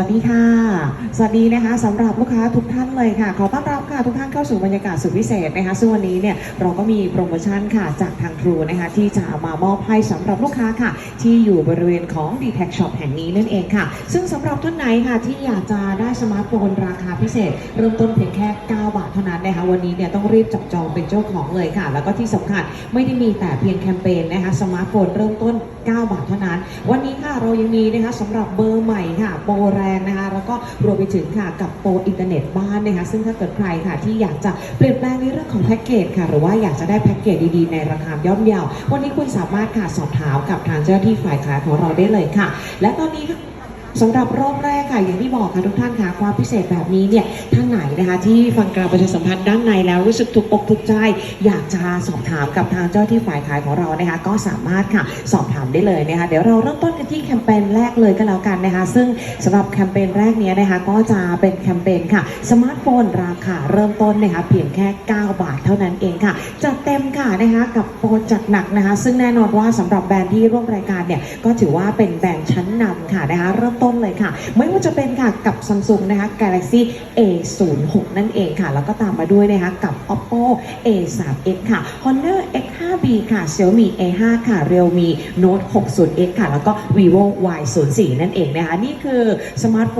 สวัสดีค่ะ สวัสดีนะคะสำหรับลูกค้าทุกท่านเลยค่ะ ขอต้อนรับ ค่ะทุกท่านเข้าสู่บรรยากาศสุดพิเศษนะคะซึ่งวันนี้เนี่ยเราก็มีโปรโมชั่นค่ะจากทางทรูนะคะที่จะมามอบให้สำหรับลูกค้าค่ะ ที่อยู่บริเวณของ d t แท Shop แห่งนี้นั่นเองค่ะ ซึ่งสำหรับท่านไหนค่ะที่อยากจะได้สมาร์ทโฟนราคาพิเศษ เริ่มต้นเพียงแค่ 9 บาทเท่านั้นนะคะวันนี้เนี่ยต้องรีบจับจองเป็นเจ้าของเลยค่ะ แล้วก็ที่สำคัญไม่ได้มีแต่เพียงแคมเปญนะคะสมาร์ทโฟนเริ่มต้น 9 บาทเท่านั้น วันนี้ค่ะเรายังมีนะคะสำหรับเบอร์ใหม่ค่ะโปรแรงนะคะแล้วก็รวมไปถึงค่ะกับโปรอินเทอร์เน็ตบ้านนะคะซึ่งถ้าเกิดใครค่ะที่อยากจะเปลี่ยนแปลงในเรื่องของแพ็กเกจค่ะ หรือว่าอยากจะได้แพ็กเกจดีๆ ในราคาย่อมเยาวันนี้คุณสามารถค่ะสอบถามกับทางเจ้าหน้าที่ฝ่ายขายของเราได้เลยค่ะ และตอนนี้ค่ะ สำหรับรอบแรกค่ะอย่างที่บอกค่ะทุกท่านค่ะความพิเศษแบบนี้เนี่ยท่านไหนนะคะ ที่ฟังการประชาสัมพันธ์ด้านในแล้วรู้สึกถูกอกถูกใจ อยากจะสอบถามกับทางเจ้าที่ฝ่ายขายของเรานะคะ ก็สามารถค่ะสอบถามได้เลยนะคะ เดี๋ยวเราเริ่มต้นกันที่แคมเปญแรกเลยก็แล้วกันนะคะ ซึ่งสำหรับแคมเปญแรกเนี้ยนะคะ ก็จะเป็นแคมเปญค่ะสมาร์ทโฟนราคาเริ่มต้นนะคะเพียงแค่ 9 บาทเท่านั้นเองค่ะจัดเต็มค่ะนะคะกับโปรจัดหนักนะคะ ซึ่งแน่นอนว่าสำหรับแบรนด์ที่ร่วมรายการเนี่ยก็ถือว่าเป็นแบรนด์ชั้นนำค่ะนะคะเริ่มต้นเลยค่ะ ไม่ว่าจะเป็นค่ะกับ Samsung นะคะ Galaxy A06 นั่นเองค่ะ แล้วก็ตามมาด้วยนะคะกับ Oppo A3x ค่ะ Honor X5b ค่ะ Xiaomi A5 ค่ะ Realme Note 60x ค่ะ แล้วก็ Vivo Y04 นั่นเองนะคะ นี่คือสมาร์ทโฟน